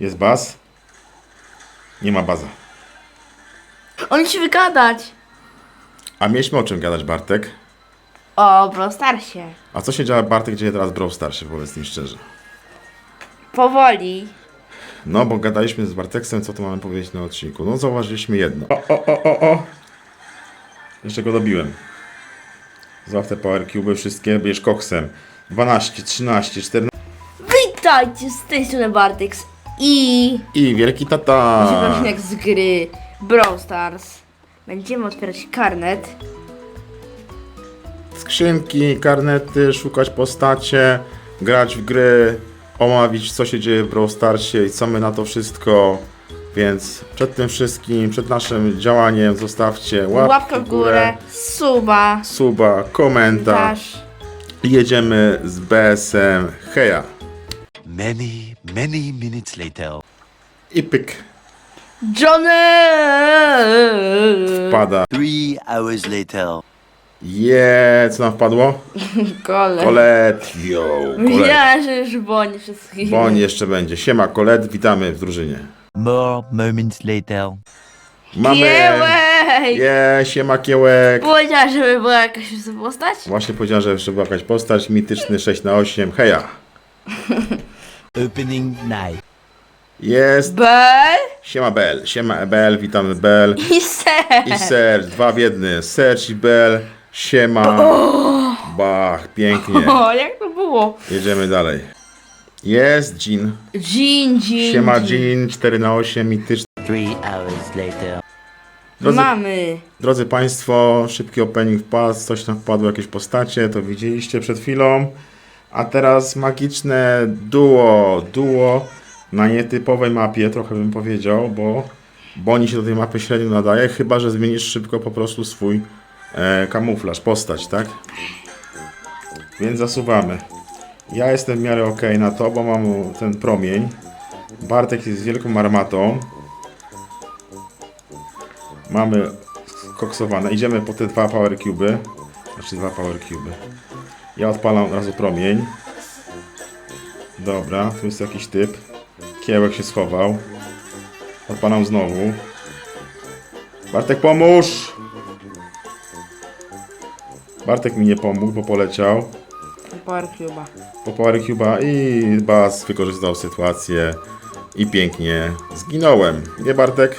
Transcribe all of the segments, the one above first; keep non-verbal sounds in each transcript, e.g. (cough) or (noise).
Jest baz? Nie ma baza. On ci wygadać. A mieliśmy o czym gadać, Bartek? O, Brawl Starsie. A co się dzieje, Bartek, gdzie teraz Brawl Starszy, powiedz mi szczerze. Powoli. No, bo gadaliśmy z Barteksem, co tu mamy powiedzieć na odcinku. No, zauważyliśmy jedno. O, o, o, o, o! Jeszcze go dobiłem. Złap te power cube wszystkie, bierz koksem. 12, 13, 14 Witajcie z tej strony Bartyx i i wielki tata! przepraszam jak z gry Brawl Stars. Będziemy otwierać karnet. Skrzynki, karnety, szukać postacie, grać w gry, omawiać co się dzieje w Brawl Starsie i co my na to wszystko. Więc przed tym wszystkim, przed naszym działaniem zostawcie łapkę, Łapkę w górę, suba, suba, komentarz. komentarz. I jedziemy z BSM. Heja! Many, many minutes later. I pyk Johnny! pada. Three hours later. Je, co nam wpadło? (laughs) Kole. Kolet, yo, kolet. Wiedziałem, że już boni wszystkich. Boń jeszcze będzie. Siema, kolet, witamy w drużynie. More moments later. Mamy... Kiełej! Je, siema, kiełek. Powiedziała, żeby była jakaś postać? Właśnie powiedziałem, że jeszcze była jakaś postać, mityczny 6 na 8 heja. (laughs) Opening night. Jest, Bel siema Bel, siema Bel, witamy Bel. i ser. I Serge, dwa w jednym, Serge i Bel, siema. Bach, pięknie. O, jak to było? Jedziemy dalej. Jest Jean, Jean, Jean. siema Jean. Jean, 4 na 8 mityczny. Three hours later. Drodzy, Mamy. drodzy Państwo, szybki opening wpadł, coś tam wpadło, jakieś postacie, to widzieliście przed chwilą. A teraz magiczne duo, duo na nietypowej mapie, trochę bym powiedział, bo Boni się do tej mapy średnio nadaje, chyba że zmienisz szybko po prostu swój e, kamuflaż, postać, tak? Więc zasuwamy. Ja jestem w miarę ok na to, bo mam ten promień. Bartek jest z wielką armatą. Mamy koksowane. Idziemy po te dwa power cube. Znaczy dwa power cube. Ja odpalam od razu promień. Dobra, tu jest jakiś typ. Kiełek się schował. Odpalam znowu. Bartek pomóż! Bartek mi nie pomógł, bo poleciał Power Cube'a. po Power Cube'a i Bas wykorzystał sytuację i pięknie zginąłem. Nie Bartek?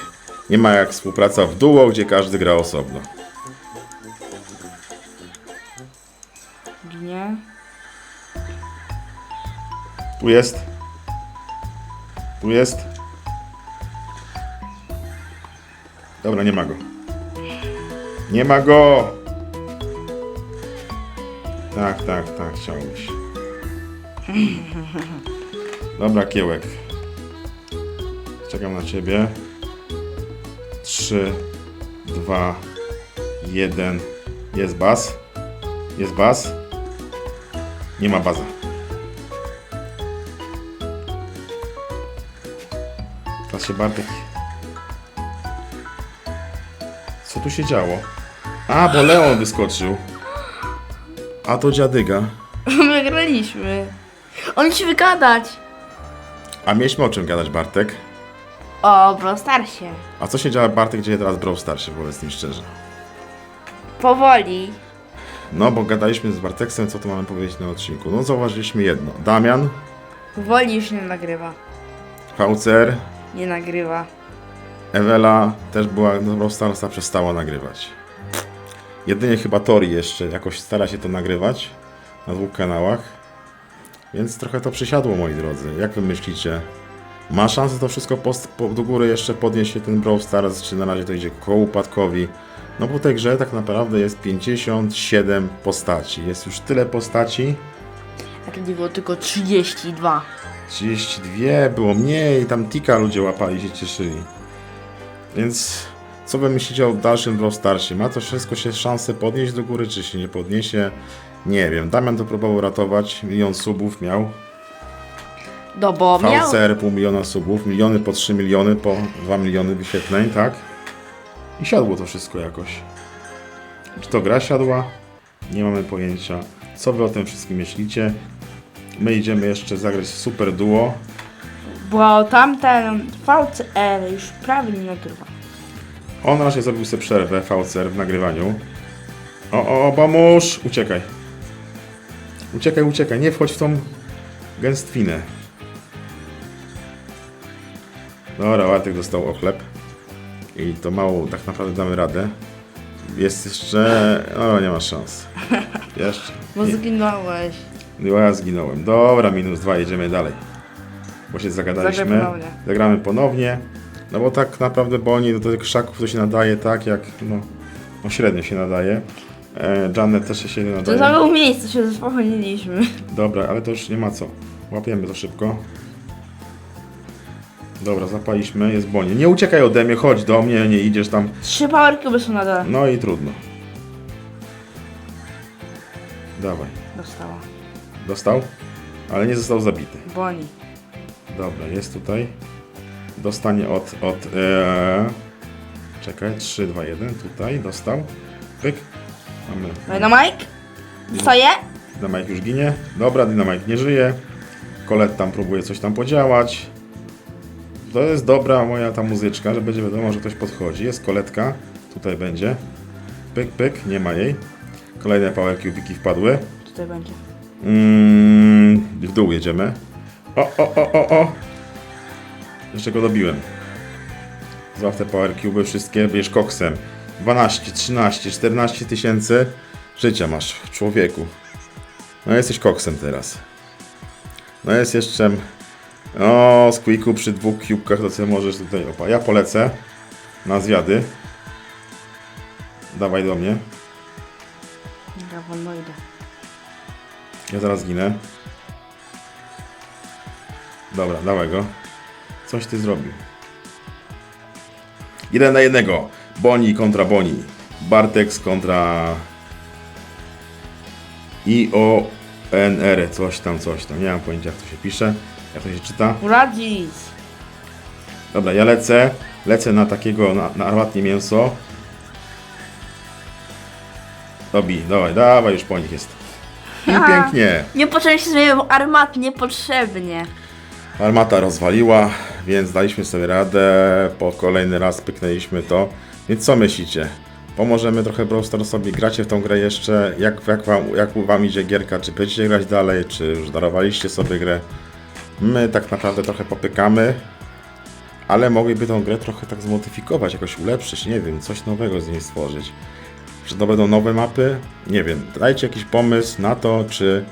Nie ma jak współpraca w duo, gdzie każdy gra osobno. Tu jest. Tu jest. Dobra, nie ma go. Nie ma go! Tak, tak, tak, chciałbyś. Dobra, kiełek. Czekam na ciebie. 3, 2, 1. Jest bas. Jest bas. Nie ma baza. Się Bartek. Co tu się działo? A, bo Leon wyskoczył. A to dziadyga. (laughs) Wygraliśmy. On ci wygadać. A mieliśmy o czym gadać, Bartek? O, Brawl Starsie. A co się dzieje, Bartek, gdzie teraz Brawl Starszy, powiedz mi szczerze. Powoli. No, bo gadaliśmy z Barteksem, co tu mamy powiedzieć na odcinku. No, zauważyliśmy jedno. Damian, Powoli już nie nagrywa. VCR, Nie nagrywa. Ewela też była, no Brawl Starsa przestała nagrywać. Jedynie chyba Tori jeszcze jakoś stara się to nagrywać na dwóch kanałach. Więc trochę to przysiadło, moi drodzy. Jak wy myślicie? Ma szansę to wszystko post- po, do góry jeszcze podnieść się ten Brawl Stars, czy na razie to idzie ku upadkowi? No bo w tej grze tak naprawdę jest 57 postaci. Jest już tyle postaci. A kiedy było tylko 32. 32, było mniej, tam tika ludzie łapali, się cieszyli. Więc co wy myślicie o dalszym Brawl Starsie? Ma to wszystko się szansę podnieść do góry, czy się nie podniesie? Nie wiem. Damian to próbował ratować, milion subów miał. No bo miał... VCR pół miliona subów, miliony po 3 miliony, po 2 miliony wyświetleń, tak? I siadło to wszystko jakoś. Czy to gra siadła? Nie mamy pojęcia. Co wy o tym wszystkim myślicie? My idziemy jeszcze zagrać super duo. Bo tamten VCR już prawie nie nagrywa. On raczej zrobił sobie przerwę, VCR w nagrywaniu. O, o, o, pomóż! Uciekaj. Uciekaj, uciekaj, nie wchodź w tą gęstwinę. Dobra, Łatek dostał ochleb. I to mało, tak naprawdę damy radę. Jest jeszcze... O, nie ma szans. (laughs) Jeszcze. Bo zginąłeś. No ja zginąłem. Dobra, minus dwa, jedziemy dalej. Bo się zagadaliśmy. Zagraj ponownie. Zagramy ponownie. No bo tak naprawdę Boni do tych krzaków to się nadaje tak jak, no, no średnio się nadaje. E, Janet też się To nadaje. samo miejsce się zapomnieliśmy. Dobra, ale to już nie ma co. Łapiemy to szybko. Dobra, zapaliśmy, jest Boni. Nie uciekaj ode mnie, chodź do mnie, nie idziesz tam. Trzy power cube są nadal. No i trudno. Dawaj. Dostała. Dostał? Ale nie został zabity. Boni. Dobra, jest tutaj. Dostanie od. od ee... Czekaj, 3, 2, 1. Tutaj dostał. Pyk. Mamy. Dynamite? Dostaje? Dynamite już ginie. Dobra, Dynamite nie żyje. Kolet tam próbuje coś tam podziałać. To jest dobra moja ta muzyczka, że będzie wiadomo, że ktoś podchodzi. Jest koletka. Tutaj będzie. Pyk, pyk. Nie ma jej. Kolejne power cubiki wpadły. Tutaj będzie. Mm, w dół jedziemy. O, o, o, o, o. Jeszcze go dobiłem. Złap te power cube wszystkie, bierz koksem. 12, 13, 14 tysięcy życia masz człowieku. No jesteś koksem teraz. No jest jeszcze... O, Squeaku przy dwóch cubekach to co możesz tutaj... Opa, ja polecę na zwiady. Dawaj do mnie. Dobra, wolno idę. Ja zaraz ginę. Dobra, dawaj go. Coś ty zrobił. Jeden na jednego. Boni kontra Boni. Bartex kontra IONR. Coś tam, coś tam. Nie mam pojęcia jak to się pisze. Jak to się czyta. Uradis. Dobra, ja lecę. Lecę na takiego, na, na armatnie mięso. Dobi, dawaj, dawaj, już po nich jest. I pięknie. Niepotrzebnie się zmienił armat, niepotrzebnie. Armata rozwaliła, więc daliśmy sobie radę. Po kolejny raz pyknęliśmy to. Więc co myślicie? Pomożemy trochę Brawl Starsowi, gracie w tą grę jeszcze? Jak, jak, wam, jak wam idzie gierka? Czy będziecie grać dalej? Czy już darowaliście sobie grę? My tak naprawdę trochę popykamy, ale mogliby tą grę trochę tak zmodyfikować, jakoś ulepszyć, nie wiem, coś nowego z niej stworzyć. Czy to będą nowe mapy? Nie wiem. Dajcie jakiś pomysł na to, czy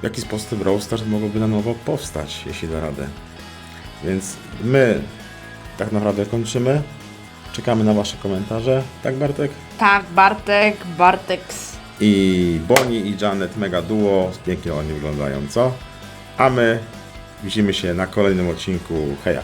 w jaki sposób Brawl Stars mogłoby na nowo powstać, jeśli da radę. Więc my tak naprawdę kończymy. Czekamy na Wasze komentarze. Tak, Bartek? Tak, Bartek, Bartex. I Bonnie i Janet mega duo. Pięknie oni wyglądają, co? A my widzimy się na kolejnym odcinku. Heja!